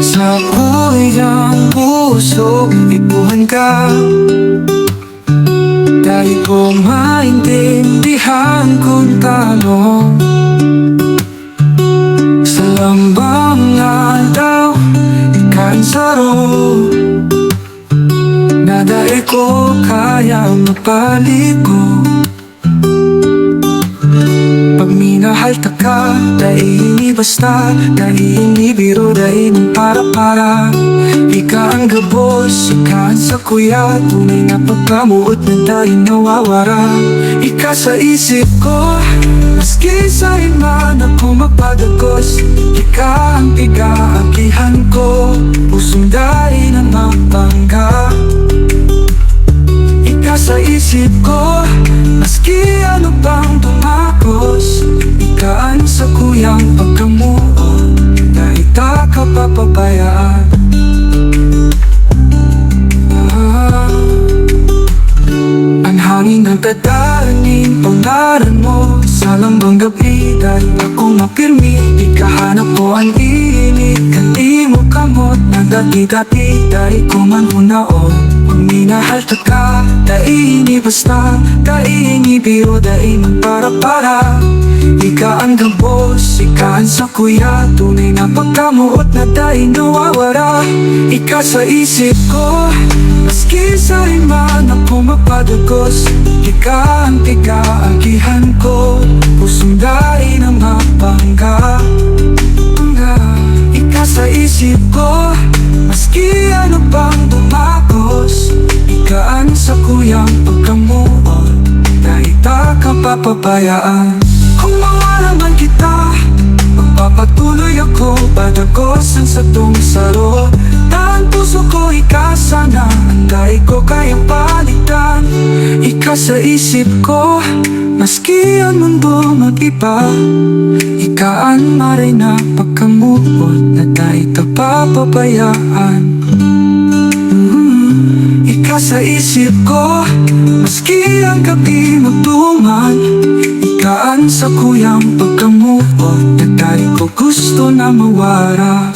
Sa kuyang puso, ipuhan ka. Dahil ko maintindihan kung tanong Sa lambang araw, ikan saro Na dahil ko kaya mapaligo pag minahal ta ka, dahil hindi basta Dahil hindi biro, dahil hindi para-para Ika ang gabos, ika ang sa kuya Tunay na pagkamuot na dahil nawawara. Ika sa isip ko, maski sa iman ako mapadagos Ika ang tiga-akihan ko dahil na mapangga Ika sa isip ko tadaanin Pangaran mo Sa lambang gabi Dahil ako mapirmi Ikahanap ko ang init Kandi mo kamot. Na dati-dati Dahil ko man hunaon. Minahal ka Dahil hindi basta Dahil hindi biro man para-para Ika ang gabos, ika ang sa kuya Tunay na pagkamuot na dahil nawawara. Ika sa isip ko Maski sa ako mapadagos. Ika ang tiga-agihan ko. Pusong dahil na mapangga. Pangga Ika sa isip ko Maski ano pang tumakos Ikaan sa kuyang pagkamuot. Dahil ta ka papabayaan Kung mawalaman kita Magpapatuloy ako. Padagosan sa tumisaro Tan puso ko ika sana Dahil ko kayang palitan Ika sa isip ko Maski ang mundo mag-iba. Ikaan maray na pagkamuot Na dahil ta papabayaan. Mm, Ika sa isip ko Maski ang gabi magtuman Ikaan sa kuyang pagkamuot Na dahil ko gusto na mawara